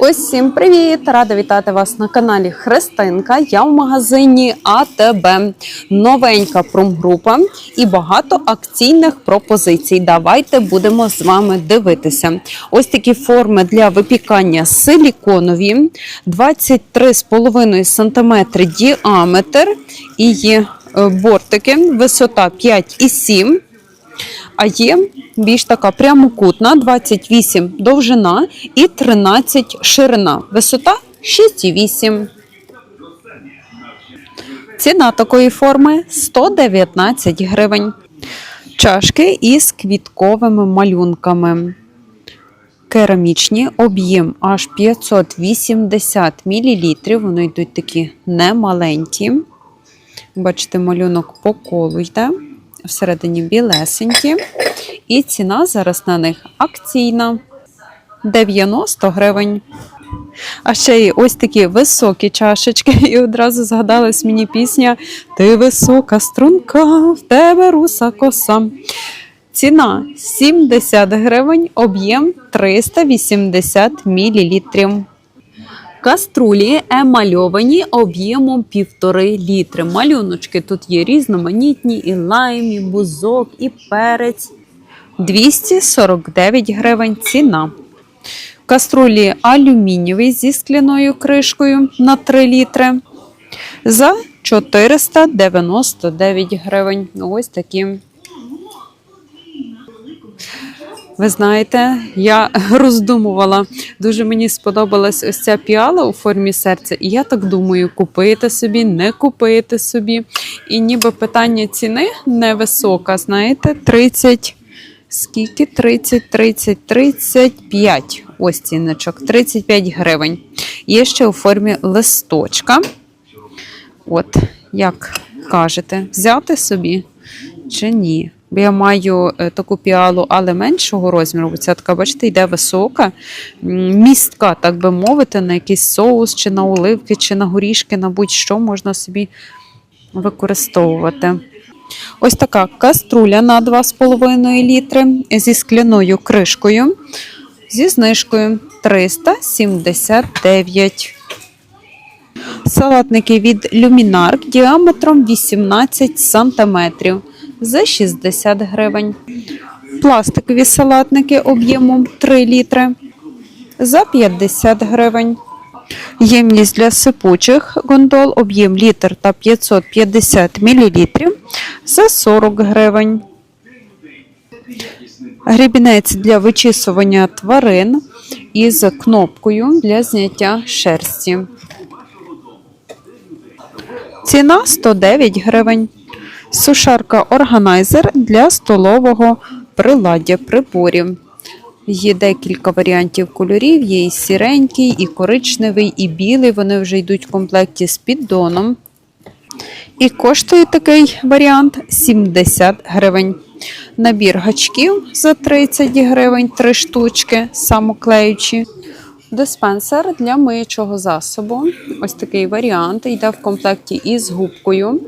Усім привіт! Рада вітати вас на каналі Христинка. Я в магазині АТБ. Новенька промгрупа і багато акційних пропозицій. Давайте будемо з вами дивитися. Ось такі форми для випікання силіконові, 23,5 см діаметр і е, бортики, висота 5,7 а є більш така прямокутна, 28 довжина і 13 ширина. Висота 6,8. Ціна такої форми 119 гривень. Чашки із квітковими малюнками. Керамічні, об'єм аж 580 мл. Вони йдуть такі немаленькі. Бачите, малюнок по колу йде всередині білесенькі. І ціна зараз на них акційна 90 гривень. А ще й ось такі високі чашечки. І одразу згадалась мені пісня Ти висока струнка, в тебе руса коса. Ціна 70 гривень, об'єм 380 мл. Каструлі емальовані об'ємом 1,5 літри. Малюночки тут є різноманітні, і лайм, і бузок, і перець. 249 гривень ціна. Каструлі алюмінієві зі скляною кришкою на 3 літри. За 499 гривень. Ось такі. Ви знаєте, я роздумувала. Дуже мені сподобалась ось ця піала у формі серця. І я так думаю, купити собі, не купити собі. І ніби питання ціни невисока, знаєте, 30. Скільки? 30, 30, 35. Ось ціночок, 35 гривень. Є ще у формі листочка. От, як кажете, взяти собі чи ні? Я маю е, таку піалу, але меншого розміру. Ця така, бачите, йде висока, містка, так би мовити, на якийсь соус, чи на оливки, чи на горішки, на будь-що можна собі використовувати. Ось така каструля на 2,5 літри зі скляною кришкою, зі знижкою 379. Салатники від Luminark діаметром 18 см за 60 гривень. Пластикові салатники об'ємом 3 літри за 50 гривень. Ємність для сипучих гондол об'єм літр та 550 мл за 40 гривень. Грібінець для вичісування тварин із кнопкою для зняття шерсті. Ціна 109 гривень. Сушарка органайзер для столового приладдя приборів. Є декілька варіантів кольорів, є і сіренький, і коричневий, і білий. Вони вже йдуть в комплекті з піддоном. І коштує такий варіант 70 гривень. Набір гачків за 30 гривень, 3 штучки, самоклеючі. Диспенсер для миючого засобу. Ось такий варіант. Йде в комплекті із губкою.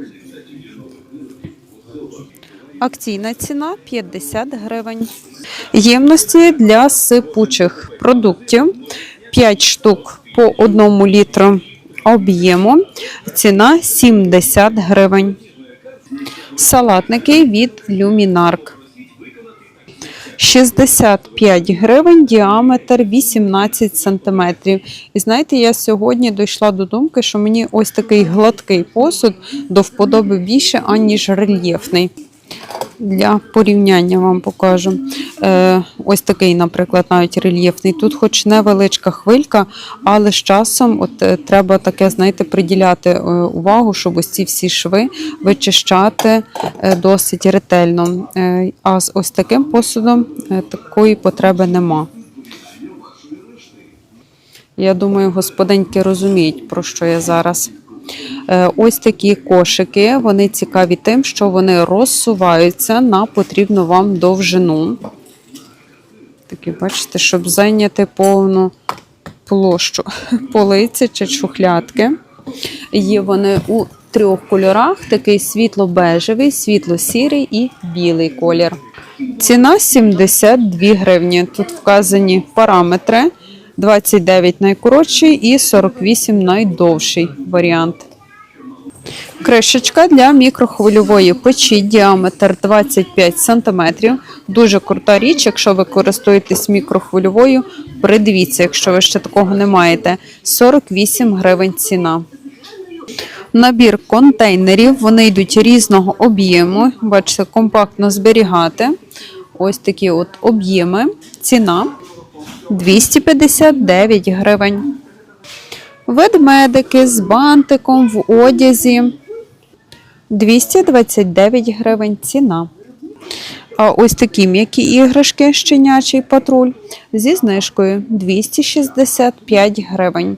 Акційна ціна 50 гривень. Ємності для сипучих продуктів 5 штук по 1 літру об'єму. Ціна 70 гривень. Салатники від Luminark. 65 гривень, діаметр 18 см. І знаєте, я сьогодні дійшла до думки, що мені ось такий гладкий посуд до вподоби більше, аніж рельєфний. Для порівняння вам покажу. Е, ось такий, наприклад, навіть рельєфний. Тут, хоч невеличка хвилька, але з часом от, е, треба таке, знаєте, приділяти е, увагу, щоб ось ці всі шви вичищати досить ретельно. А з ось таким посудом такої потреби нема. Я думаю, господиньки розуміють, про що я зараз. Е, Ось такі кошики. Вони цікаві тим, що вони розсуваються на потрібну вам довжину. Такі, бачите, щоб зайняти повну площу полиці чи шухлядки. Є вони у трьох кольорах: такий світло-бежевий, світло-сірий і білий колір. Ціна 72 гривні. Тут вказані параметри 29 найкоротший і 48 найдовший варіант. Кришечка для мікрохвильової печі, діаметр 25 см. Дуже крута річ, якщо ви користуєтесь мікрохвильовою, придивіться, якщо ви ще такого не маєте. 48 гривень ціна. Набір контейнерів, вони йдуть різного об'єму. Бачите, компактно зберігати. Ось такі от об'єми. Ціна 259 гривень. Ведмедики з бантиком в одязі 229 гривень ціна. А ось такі м'які іграшки щенячий патруль зі знижкою 265 гривень.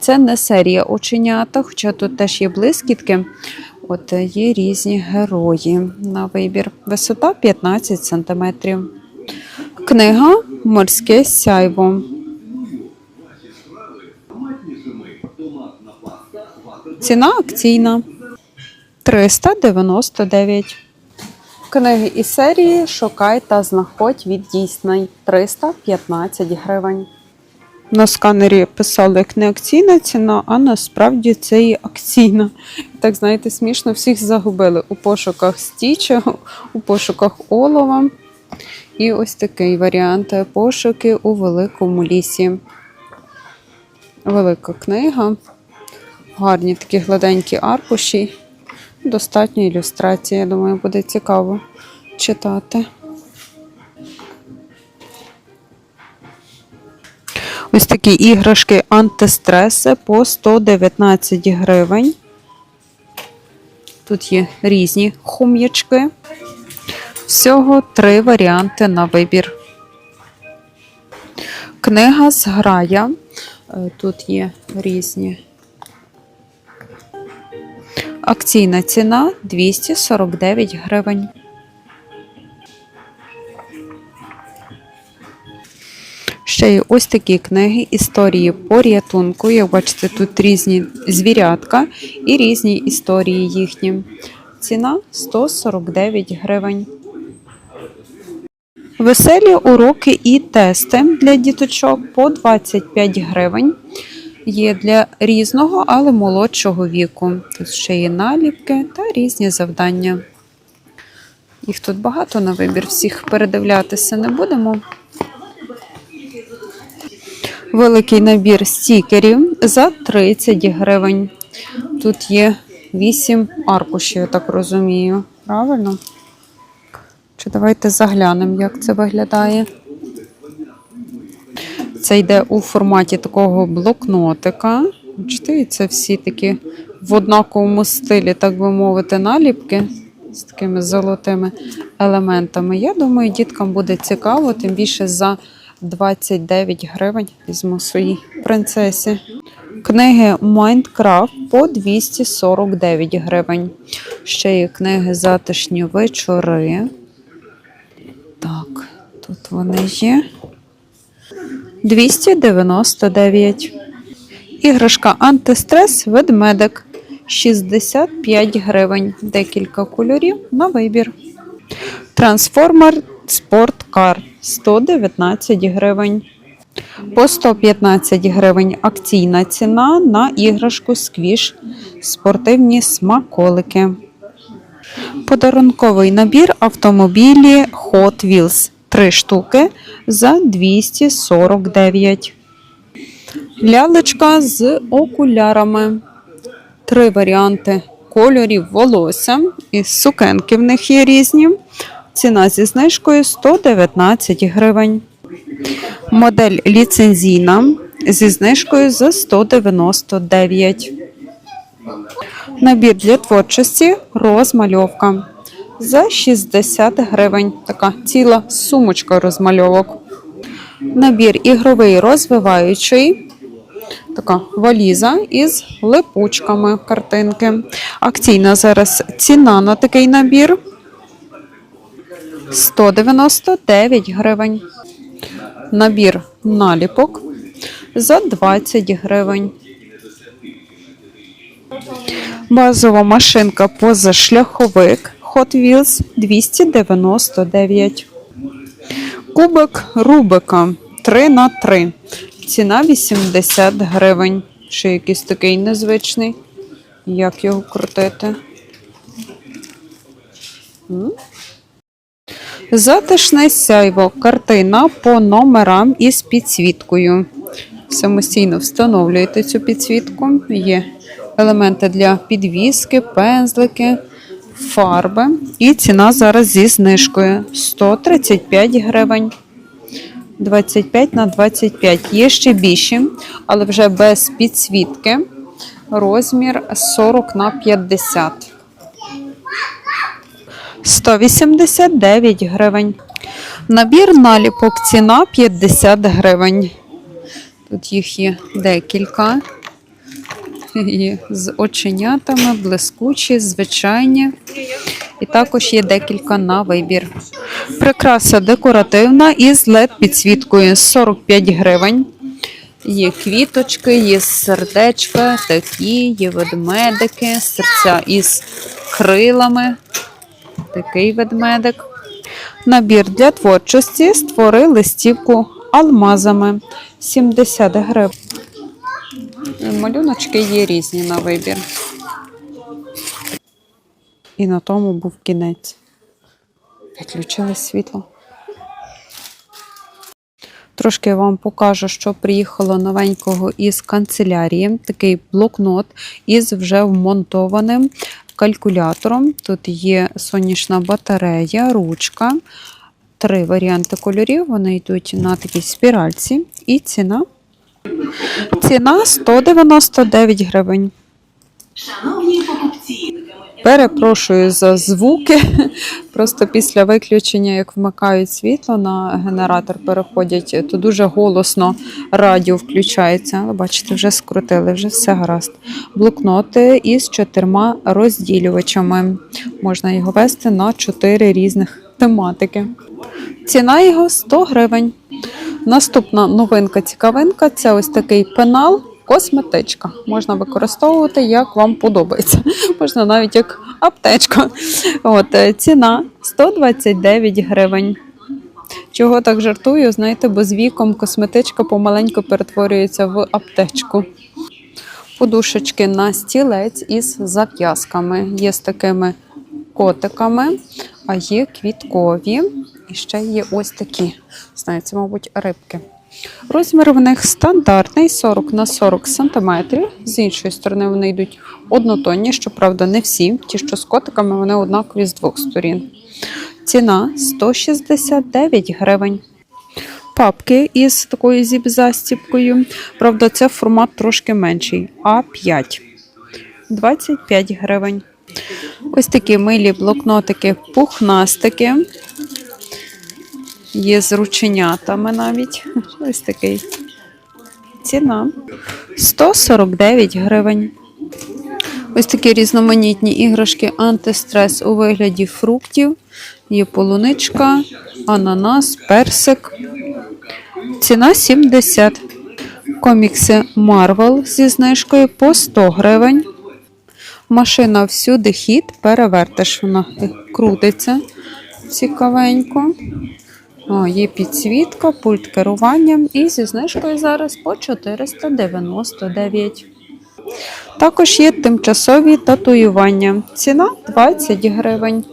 Це не серія оченята, хоча тут теж є блискітки. От є різні герої на вибір. Висота 15 см. Книга Морське сяйво. Ціна акційна 399. Книги із серії Шукай та знаходь від дійсний 315 гривень. На сканері писали як не акційна ціна, а насправді це і акційна. Так, знаєте, смішно всіх загубили у пошуках стіча, у пошуках олова. І ось такий варіант пошуки у великому лісі. Велика книга. Гарні такі гладенькі аркуші. Достатньо ілюстрації, я думаю, буде цікаво читати. Ось такі іграшки антистреси по 119 гривень. Тут є різні хум'ячки. Всього три варіанти на вибір. Книга зграя. Е, Тут є різні. Акційна ціна 249 гривень. Ще є ось такі книги історії порятунку. Як бачите, тут різні звірятка і різні історії їхні. Ціна 149 гривень. Веселі уроки і тести для діточок по 25 гривень. Є для різного, але молодшого віку. Тут ще є наліпки та різні завдання. Їх тут багато на вибір, всіх передивлятися не будемо. Великий набір стікерів за 30 гривень. Тут є 8 аркушів, я так розумію. Правильно? Чи давайте заглянемо, як це виглядає. Це йде у форматі такого блокнотика. Це всі такі в однаковому стилі, так би мовити, наліпки з такими золотими елементами. Я думаю, діткам буде цікаво, тим більше за 29 гривень візьму своїй принцесі. Книги Майнкрафт по 249 гривень. Ще є книги Затишні вечори. Тут вони є. 299. Іграшка антистрес ведмедик 65 гривень. Декілька кольорів на вибір. Трансформер Спорткар 119 гривень. По 115 гривень акційна ціна на іграшку сквіш спортивні смаколики. Подарунковий набір автомобілі Hot Wheels 3 штуки за 249. Лялечка з окулярами. Три варіанти кольорів волосся. І сукенки в них є різні. Ціна зі знижкою 119 гривень. Модель ліцензійна зі знижкою за 199. Набір для творчості розмальовка за 60 гривень. Така ціла сумочка розмальовок. Набір ігровий розвиваючий. Така валіза із липучками картинки. Акційна зараз ціна на такий набір 199 гривень. Набір наліпок за 20 гривень. Базова машинка позашляховик Hot Wheels 299. Кубик Рубика 3 на 3 Ціна 80 гривень. Ще якийсь такий незвичний. Як його крутити? Затишне сяйво. Картина по номерам із підсвіткою. Самостійно встановлюєте цю підсвітку. Є елементи для підвіски, пензлики, фарби. І ціна зараз зі знижкою 135 гривень. 25 на 25. Є ще більші, але вже без підсвітки. Розмір 40 на 50. 189 гривень. Набір наліпок ціна 50 гривень. Тут їх є декілька. Є з оченятами, блискучі, звичайні. І також є декілька на вибір. Прикраса декоративна із led підсвіткою 45 гривень. Є квіточки, є сердечка, такі, є ведмедики, серця із крилами. Такий ведмедик. Набір для творчості створи листівку алмазами 70 гривень. Малюночки є різні на вибір. І на тому був кінець. Підключили світло. Трошки я вам покажу, що приїхало новенького із канцелярії. Такий блокнот із вже вмонтованим калькулятором. Тут є сонячна батарея, ручка, три варіанти кольорів. Вони йдуть на такій спіральці. І ціна. Ціна 199 гривень. Шановні покупці, Перепрошую за звуки. Просто після виключення, як вмикають світло на генератор, переходять, то дуже голосно радіо включається. Але бачите, вже скрутили, вже все гаразд. Блокноти із чотирма розділювачами. Можна його вести на чотири різних тематики. Ціна його 100 гривень. Наступна новинка цікавинка це ось такий пенал. Косметичка можна використовувати як вам подобається. Можна навіть як аптечка. От е, ціна 129 гривень. Чого так жартую? Знаєте, бо з віком косметичка помаленьку перетворюється в аптечку. Подушечки на стілець із зав'язками. Є з такими котиками, а є квіткові. І ще є ось такі. Знаєте, це, мабуть, рибки. Розмір в них стандартний 40 на 40 см. З іншої сторони, вони йдуть однотонні, щоправда, не всі. Ті, що з котиками, вони однакові з двох сторін. Ціна 169 гривень. Папки із такою зіп-застіпкою. Правда, це формат трошки менший. А5. 25 гривень. Ось такі милі блокнотики, пухнастики. Є з рученятами навіть. Ось такий. Ціна 149 гривень. Ось такі різноманітні іграшки антистрес у вигляді фруктів. Є полуничка, ананас, персик. Ціна 70. Комікси Marvel зі знижкою по 100 гривень. Машина всюди хід, перевертиш, вона крутиться цікавенько. О, є підсвітка, пульт керування і зі знижкою зараз по 499. Також є тимчасові татуювання. Ціна 20 гривень.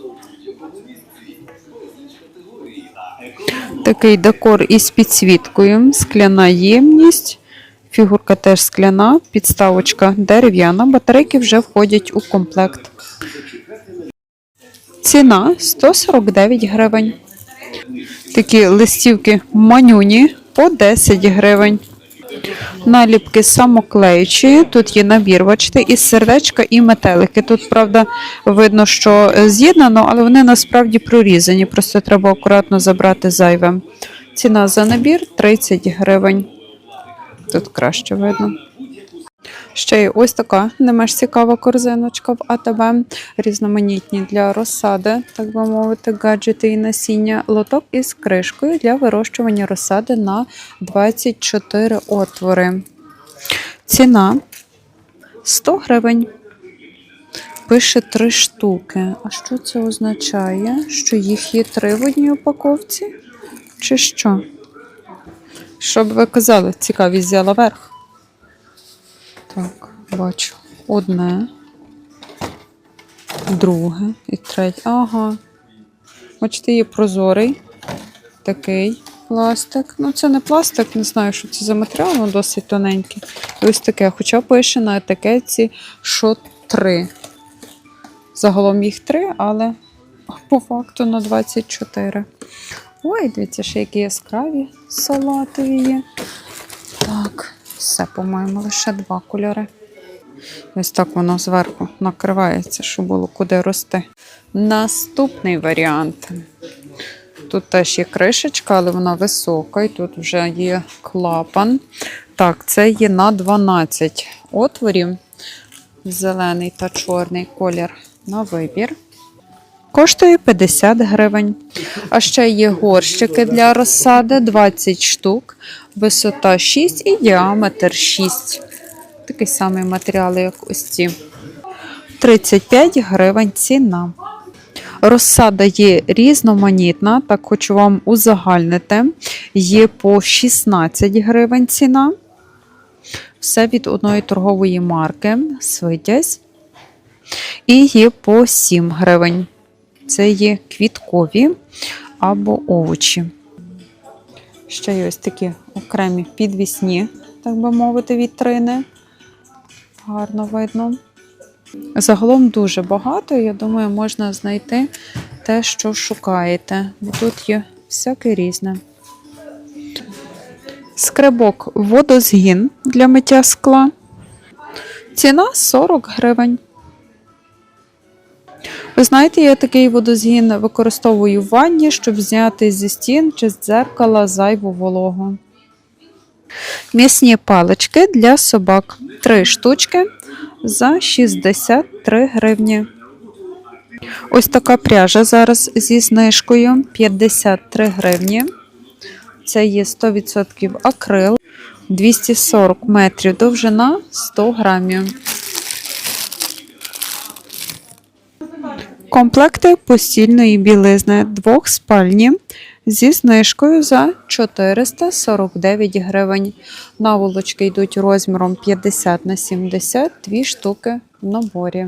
Такий декор із підсвіткою, скляна ємність. Фігурка теж скляна, підставочка дерев'яна. Батарейки вже входять у комплект. Ціна 149 гривень. Такі листівки манюні по 10 гривень. Наліпки самоклеючі. Тут є набір, бачите, із сердечка і метелики. Тут, правда, видно, що з'єднано, але вони насправді прорізані. Просто треба акуратно забрати зайве. Ціна за набір 30 гривень. Тут краще видно. Ще є ось така не менш цікава корзиночка в АТБ. Різноманітні для розсади, так би мовити, гаджети і насіння. Лоток із кришкою для вирощування розсади на 24 отвори. Ціна 100 гривень. Пише три штуки. А що це означає? Що їх є три в одній упаковці? Чи що? Що б ви казали? Цікавість взяла верх. Так, бачу. Одне, друге і третє. Ага. Бачите, є прозорий. Такий пластик. Ну, це не пластик, не знаю, що це за матеріал, воно досить тоненький. І ось таке. Хоча пише на етикетці, що три. Загалом їх три, але по факту на 24. Ой, дивіться, ще які яскраві салатові є. Так, все, по-моєму, лише два кольори. Ось так воно зверху накривається, щоб було куди рости. Наступний варіант. Тут теж є кришечка, але вона висока, і тут вже є клапан. Так, це є на 12 отворів. Зелений та чорний колір на вибір. Коштує 50 гривень. А ще є горщики для розсади 20 штук, висота 6 і діаметр 6. Такий самий матеріал, як ось ці. 35 гривень ціна. Розсада є різноманітна, так хочу вам узагальнити. Є по 16 гривень ціна. Все від одної торгової марки Свитязь. І є по 7 гривень. Це є квіткові або овочі. Ще є ось такі окремі підвісні, так би мовити, вітрини. Гарно видно. Загалом дуже багато, я думаю, можна знайти те, що шукаєте. Бо тут є всяке різне. Скребок водозгін для миття скла. Ціна 40 гривень. Ви знаєте, я такий водозгін використовую в ванні, щоб зняти зі стін чи з дзеркала зайву вологу. М'ясні палички для собак. Три штучки за 63 гривні. Ось така пряжа зараз зі знижкою 53 гривні. Це є 100% акрил, 240 метрів довжина, 100 грамів. Комплекти постільної білизни двох спальні зі знижкою за 449 гривень. Наволочки йдуть розміром 50 на 70, дві штуки в наборі.